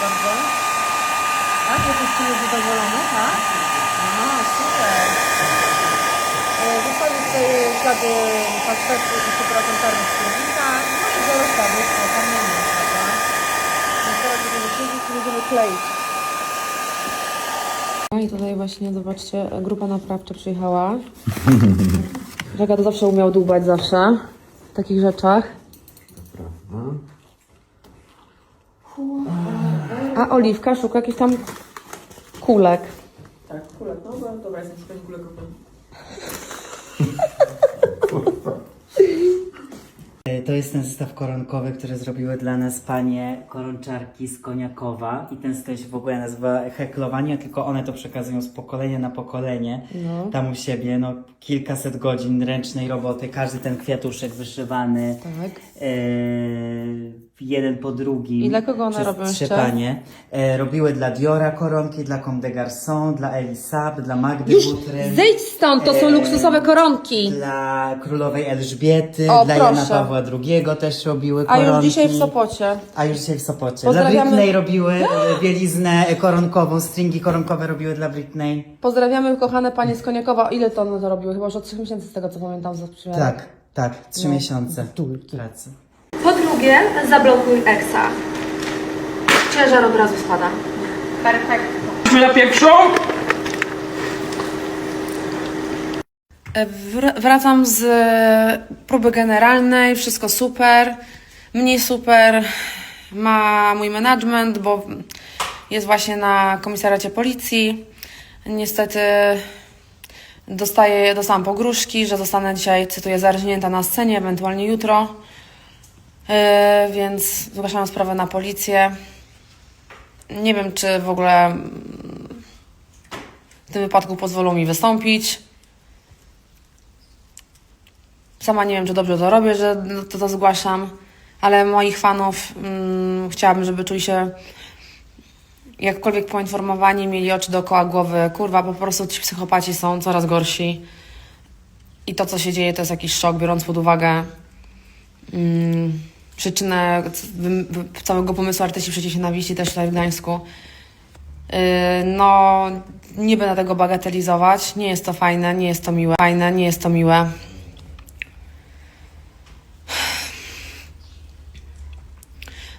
bardzo. Tak, jesteś tym zadowolony, tak? Aha, super. E, Zostawię tutaj ślady pasztetu i suprakontarnych skórnika, no i zero śladów po kamieniu, prawda? Więc teraz będziemy siedzieć i będziemy kleić. No i tutaj właśnie, zobaczcie, grupa naprawcza przyjechała. Żega to zawsze umiał dłubać zawsze w takich rzeczach. A Oliwka szuka jakichś tam kulek. Tak, kulek, no bo dobra, jestem szukać kulek E, To jest ten zestaw koronkowy, który zrobiły dla nas panie koronczarki z Koniakowa i ten zestaw się w ogóle nazywa heklowanie, tylko one to przekazują z pokolenia na pokolenie. No. Tam u siebie, no kilkaset godzin ręcznej roboty, każdy ten kwiatuszek wyszywany. Tak. E, jeden po drugim. I dla kogo one przez robią trzy jeszcze? panie. E, robiły dla Diora koronki, dla Comme des Garçons, dla Elisab, dla Magdy Już Butryn. zejdź stąd, to są Eee, luksusowe koronki. Dla królowej Elżbiety, O, dla proszę. Jana Pawła II też robiły A koronki. już dzisiaj w Sopocie. A już dzisiaj w Sopocie. Pozdrawiamy- Dla Britney robiły e, bieliznę koronkową, stringi koronkowe robiły dla Britney. Pozdrawiamy kochane panie z Koniakowa. Ile to one zarobiły? Chyba już od 3 miesięcy z tego co pamiętam za przymiarek. Tak, tak, trzy miesiące pracy. Drugie, zablokuj Exa. Ciężar od razu spada. Perfekt. Na pierwszą? E, Wr- Wracam z próby generalnej, wszystko super. Mniej super ma mój management, bo jest właśnie na komisariacie policji. Niestety dostaję, dostałam pogróżki, że zostanę dzisiaj, cytuję, zarżnięta na scenie, ewentualnie jutro. E, więc zgłaszam sprawę na policję. Nie wiem, czy w ogóle w tym wypadku pozwolą mi wystąpić. Sama nie wiem, czy dobrze to robię, że to, to zgłaszam, ale moich fanów mm, chciałabym, żeby czuli się jakkolwiek poinformowani, mieli oczy dookoła głowy. Kurwa, po prostu ci psychopaci są coraz gorsi. I to, co się dzieje, to jest jakiś szok, biorąc pod uwagę mm, przyczynę całego pomysłu artyści przeciw nienawiści też tutaj w Gdańsku. Yy, No, nie będę tego bagatelizować. Nie jest to fajne, nie jest to miłe. Fajne, nie jest to miłe.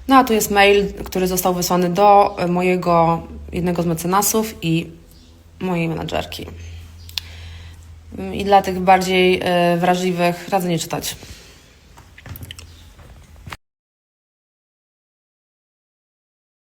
No a tu jest mail, który został wysłany do mojego jednego z mecenasów i mojej menadżerki. I dla tych bardziej e, wrażliwych radzę nie czytać.